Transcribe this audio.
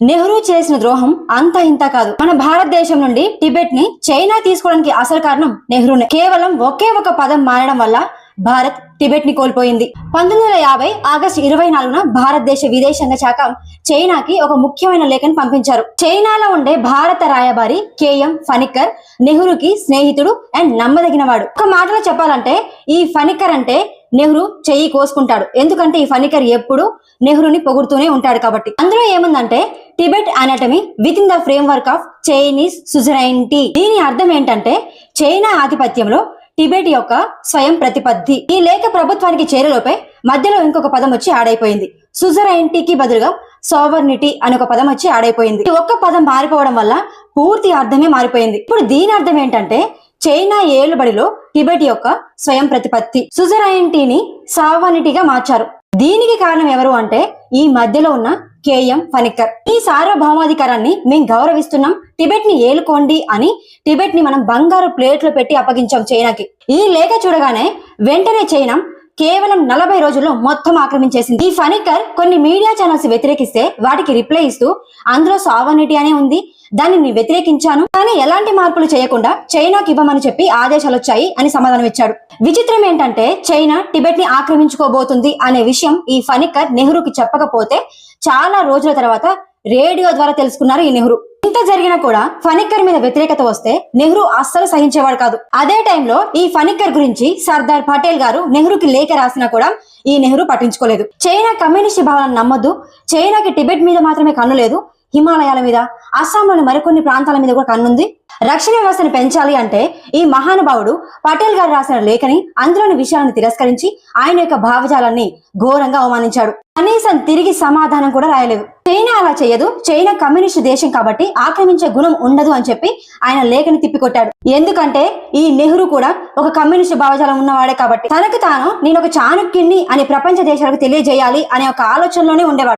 నెహ్రూ చేసిన ద్రోహం అంత ఇంత కాదు. మన భారతదేశం నుండి టిబెట్ని చైనా తీసుకోవడానికి అసలు కారణం నెహ్రూనే. కేవలం ఒకే ఒక పదం మారడం వల్ల భారత్ టిబెట్ని కోల్పోయింది. పంతొమ్మిది వందల యాభై ఆగస్టు ఇరవై నాలుగున భారతదేశ విదేశాంగ శాఖ చైనాకి ఒక ముఖ్యమైన లేఖను పంపించారు. చైనాలో ఉండే భారత రాయబారి కేఎం ఫనిక్కర్ నెహ్రూకి స్నేహితుడు అండ్ నమ్మదగినవాడు. ఒక మాటలో చెప్పాలంటే ఈ ఫనిక్కర్ అంటే నెహ్రూ చెయ్యి కోసుకుంటాడు. ఎందుకంటే ఈ ఫనికర్ ఎప్పుడు నెహ్రూని పొగుడుతూనే ఉంటాడు కాబట్టి. అందులో ఏముందంటే Tibet autonomy within the framework of Chinese suzerainty దీని అర్థం ఏంటంటే చైనా ఆధిపత్యంలో టిబెట్ యొక్క స్వయం ప్రతిపత్తి. ఈ లేఖ ప్రభుత్వానికి చేరేలోపే మధ్యలో ఇంకొక పదం వచ్చి ఆడైపోయింది. సుజరైనిటీకి బదులుగా సోవర్నిటీ అనే ఒక పదం వచ్చి ఆడైపోయింది. ఈ ఒక్క పదం మారిపోవడం వల్ల పూర్తి అర్థమే మారిపోయింది. ఇప్పుడు దీని అర్థం ఏంటంటే చైనా ఏలుబడిలో టిబెట్ యొక్క స్వయం ప్రతిపత్తి. సుజరైనిటీని సావనిటీగా మార్చారు. దీనికి కారణం ఎవరు అంటే ఈ మధ్యలో ఉన్న కేఎం ఫనిక్కర్ ఈ సార్వభౌమాధికారాన్ని మేము గౌరవిస్తున్నాం. టిబెట్ని ఏలుకోండి అని టిబెట్ని మనం బంగారు ప్లేట్లో పెట్టి అప్పగించాం చైనాకి. ఈ లేఖ చూడగానే వెంటనే చైనా కేవలం నలభై రోజుల్లో మొత్తం ఆక్రమించేసింది. ఈ ఫనికర్ కొన్ని మీడియా ఛానల్స్ వ్యతిరేకిస్తే వాటికి రిప్లై ఇస్తూ అందులో సావర్నిటీ అనే ఉంది దాన్ని వ్యతిరేకించాను కానీ ఎలాంటి మార్పులు చేయకుండా చైనాకి ఇవ్వమని చెప్పి ఆదేశాలు వచ్చాయి అని సమాధానం ఇచ్చాడు. విచిత్రం ఏంటంటే చైనా టిబెట్ని ఆక్రమించుకోబోతుంది అనే విషయం ఈ ఫనికర్ నెహ్రూకి చెప్పకపోతే చాలా రోజుల తర్వాత రేడియో ద్వారా తెలుసుకున్నారు ఈ నెహ్రూ. ఇంత జరిగినా కూడా ఫనిక్కర్ మీద వ్యతిరేకత వస్తే నెహ్రూ అస్సలు సహించేవాడు కాదు. అదే టైంలో ఈ ఫనిక్కర్ గురించి సర్దార్ పటేల్ గారు నెహ్రూకి లేఖ రాసినా కూడా ఈ నెహ్రూ పట్టించుకోలేదు. చైనా కమ్యూనిస్ట్ భావాలను నమ్మద్దు. చైనాకి టిబెట్ మీద మాత్రమే కన్ను లేదు. హిమాలయాల మీద అస్సాంలోని మరికొన్ని ప్రాంతాల మీద కూడా కన్నుంది. రక్షణ వ్యవస్థను పెంచాలి అంటే ఈ మహానుభావుడు పటేల్ గారు రాసిన లేఖని అందులోని విషయాలను తిరస్కరించి ఆయన యొక్క భావజాలాన్ని ఘోరంగా అవమానించాడు. కనీసం తిరిగి సమాధానం కూడా రాయలేదు. చైనా అలా చేయదు. చైనా కమ్యూనిస్ట్ దేశం కాబట్టి ఆక్రమించే గుణం ఉండదు అని చెప్పి ఆయన లేఖని తిప్పికొట్టాడు. ఎందుకంటే ఈ నెహ్రూ కూడా ఒక కమ్యూనిస్ట్ భావజాలం ఉన్నవాడే కాబట్టి తనకు తాను నేను ఒక చాణుక్యుణ్ణి అని ప్రపంచ దేశాలకు తెలియజేయాలి అనే ఒక ఆలోచనలోనే ఉండేవాడు.